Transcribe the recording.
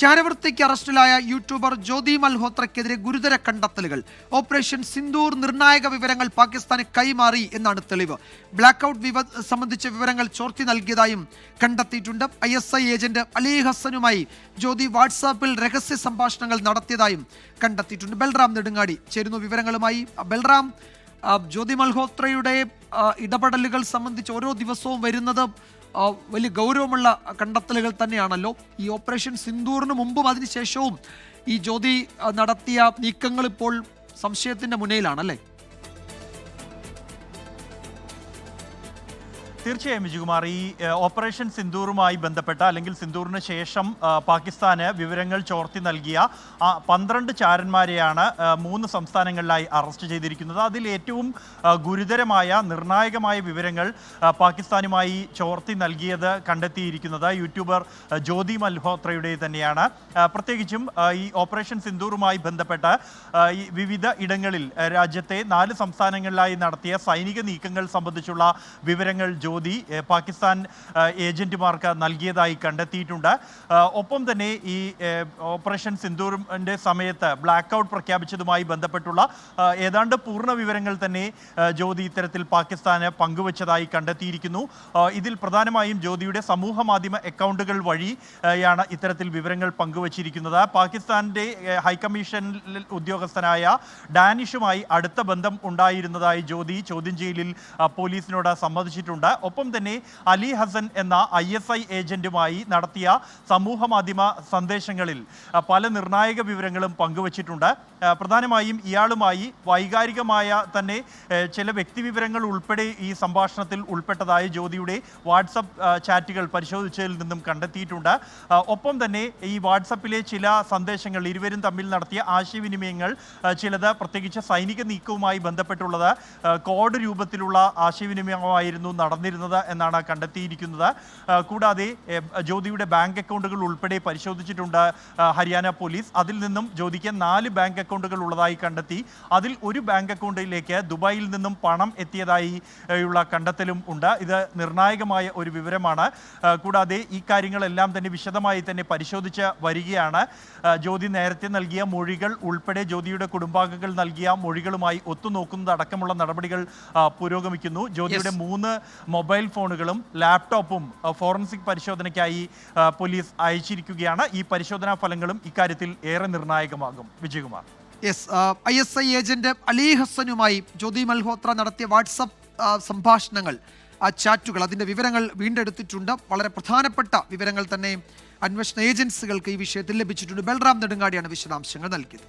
ചാരവൃത്തിക്ക് അറസ്റ്റിലായ യൂട്യൂബർ ജ്യോതി മൽഹോത്രയ്ക്കെതിരെ ഗുരുതര കണ്ടെത്തലുകൾ. ഓപ്പറേഷൻ സിന്ദൂർ നിർണായക വിവരങ്ങൾ പാകിസ്ഥാന് കൈമാറി എന്നാണ് തെളിവ്. ബ്ലാക്ക് ഔട്ട് വിവ സംബന്ധിച്ച വിവരങ്ങൾ ചോർത്തി നൽകിയതായും കണ്ടെത്തിയിട്ടുണ്ട്. I S I agent Ali ഹസനുമായി Jyoti വാട്സാപ്പിൽ രഹസ്യ സംഭാഷണങ്ങൾ നടത്തിയതായും കണ്ടെത്തിയിട്ടുണ്ട്. ബൽറാം നെടുങ്ങാടി ചേരുന്നു വിവരങ്ങളുമായി. ബൽറാം ജ്യോതി മൽഹോത്രയുടെ ഇടപെടലുകൾ സംബന്ധിച്ച് ഓരോ ദിവസവും വരുന്നത് വലിയ ഗൗരവമുള്ള കണ്ടെത്തലുകൾ തന്നെയാണല്ലോ ഈ ഓപ്പറേഷൻ സിന്ദൂറിന് മുമ്പും അതിനുശേഷവും ഈ ജ്യോതി നടത്തിയ നീക്കങ്ങൾ ഇപ്പോൾ സംശയത്തിന്റെ മുനയിലാണല്ലേ? തീർച്ചയായും വിജയകുമാർ ഈ ഓപ്പറേഷൻ സിന്ദൂറുമായി ബന്ധപ്പെട്ട അല്ലെങ്കിൽ സിന്ദൂറിന് ശേഷം പാകിസ്ഥാന് വിവരങ്ങൾ ചോർത്തി നൽകിയ പന്ത്രണ്ട് ചാരന്മാരെയാണ് മൂന്ന് സംസ്ഥാനങ്ങളിലായി അറസ്റ്റ് ചെയ്തിരിക്കുന്നത്. അതിൽ ഏറ്റവും ഗുരുതരമായ നിർണായകമായ വിവരങ്ങൾ പാകിസ്ഥാനുമായി ചോർത്തി നൽകിയത് കണ്ടെത്തിയിരിക്കുന്നത് യൂട്യൂബർ ജ്യോതി മൽഹോത്രയുടെ തന്നെയാണ്. പ്രത്യേകിച്ചും ഈ ഓപ്പറേഷൻ സിന്ദൂറുമായി ബന്ധപ്പെട്ട് ഈ വിവിധ ഇടങ്ങളിൽ രാജ്യത്തെ നാല് സംസ്ഥാനങ്ങളിലായി നടത്തിയ സൈനിക നീക്കങ്ങൾ സംബന്ധിച്ചുള്ള വിവരങ്ങൾ ഏ, പാകിസ്ഥാൻ ഏജന്റുമാർക്ക് നൽകിയതായി കണ്ടെത്തിയിട്ടുണ്ട്. ഒപ്പം തന്നെ ഈ ഓപ്പറേഷൻ സിന്ദൂറിന്റെ സമയത്ത് ബ്ലാക്ക് ഔട്ട് പ്രഖ്യാപിച്ചതുമായി ബന്ധപ്പെട്ടുള്ള ഏതാണ്ട് പൂർണ വിവരങ്ങൾ തന്നെ ജ്യോതി ഇത്തരത്തിൽ പാകിസ്ഥാന് പങ്കുവച്ചതായി കണ്ടെത്തിയിരിക്കുന്നു. ഇതിൽ പ്രധാനമായും ജ്യോതിയുടെ സമൂഹ മാധ്യമ അക്കൗണ്ടുകൾ വഴിയാണ് ഇത്തരത്തിൽ വിവരങ്ങൾ പങ്കുവച്ചിരിക്കുന്നത്. പാകിസ്ഥാന്റെ ഏ, ഹൈക്കമ്മീഷൻ ഉദ്യോഗസ്ഥനായ ഡാനിഷുമായി അടുത്ത ബന്ധം ഉണ്ടായിരുന്നതായി ജ്യോതി ചോദ്യം ചെയ്യലിൽ പോലീസിനോട് സമ്മതിച്ചിട്ടുണ്ട്. ഒപ്പം തന്നെ അലി ഹസൻ എന്ന ഐ എസ് ഐ ഏജന്റുമായി നടത്തിയ സമൂഹ മാധ്യമ സന്ദേശങ്ങളിൽ പല നിർണായക വിവരങ്ങളും പങ്കുവച്ചിട്ടുണ്ട്. പ്രധാനമായും ഇയാളുമായി വൈകാരികമായ തന്നെ ചില വ്യക്തിവിവരങ്ങൾ ഉൾപ്പെടെ ഈ സംഭാഷണത്തിൽ ഉൾപ്പെട്ടതായി ജ്യോതിയുടെ വാട്സപ്പ് ചാറ്റുകൾ പരിശോധിച്ചതിൽ നിന്നും കണ്ടെത്തിയിട്ടുണ്ട്. ഒപ്പം തന്നെ ഈ വാട്സപ്പിലെ ചില സന്ദേശങ്ങൾ ഇരുവരും തമ്മിൽ നടത്തിയ ആശയവിനിമയങ്ങൾ ചിലത് പ്രത്യേകിച്ച് സൈനിക നീക്കവുമായി ബന്ധപ്പെട്ടുള്ളത് കോഡ് രൂപത്തിലുള്ള ആശയവിനിമയമായിരുന്നു നടന്നിരുന്നത്. എന്നാണ് കണ്ടെത്തിയിരിക്കുന്നത്. കൂടാതെ ജ്യോതിയുടെ ബാങ്ക് അക്കൗണ്ടുകൾ ഉൾപ്പെടെ പരിശോധിച്ചിട്ടുണ്ട് ഹരിയാന പോലീസ്. അതിൽ നിന്നും ജ്യോതിക്ക് നാല് ബാങ്ക് അക്കൗണ്ടുകൾ ഉള്ളതായി കണ്ടെത്തി. അതിൽ ഒരു ബാങ്ക് അക്കൗണ്ടിലേക്ക് ദുബായിൽ നിന്നും പണം എത്തിയതായി ഉള്ള കണ്ടെത്തലും ഉണ്ട്. ഇത് നിർണായകമായ ഒരു വിവരമാണ്. കൂടാതെ ഈ കാര്യങ്ങളെല്ലാം തന്നെ വിശദമായി തന്നെ പരിശോധിച്ച് വരികയാണ്. ജ്യോതി നേരത്തെ നൽകിയ മൊഴികൾ ഉൾപ്പെടെ ജ്യോതിയുടെ കുടുംബാംഗങ്ങൾ നൽകിയ മൊഴികളുമായി ഒത്തുനോക്കുന്നത് അടക്കമുള്ള നടപടികൾ പുരോഗമിക്കുന്നു. ജ്യോതിയുടെ മൂന്ന് മൊബൈൽ ഫോണുകളും ലാപ്ടോപ്പും ഫോറൻസിക് പരിശോധനയ്ക്കായി പോലീസ് അയച്ചിരിക്കുകയാണ്. ഈ പരിശോധനാ ഫലങ്ങളും ഇക്കാര്യത്തിൽ ഏറെ നിർണായകമാകും. Vijayakumar. Yes I S I agent Ali ഹസനുമായി Jyoti Malhotra നടത്തിയ വാട്സപ്പ് സംഭാഷണങ്ങൾ ആ ചാറ്റുകൾ അതിന്റെ വിവരങ്ങൾ വീണ്ടെടുത്തിട്ടുണ്ട്. വളരെ പ്രധാനപ്പെട്ട വിവരങ്ങൾ തന്നെ അന്വേഷണ ഏജൻസികൾക്ക് ഈ വിഷയത്തിൽ ലഭിച്ചിട്ടുണ്ട്. ബൽറാം നെടുങ്ങാടിയാണ് വിശദാംശങ്ങൾ നൽകിയത്.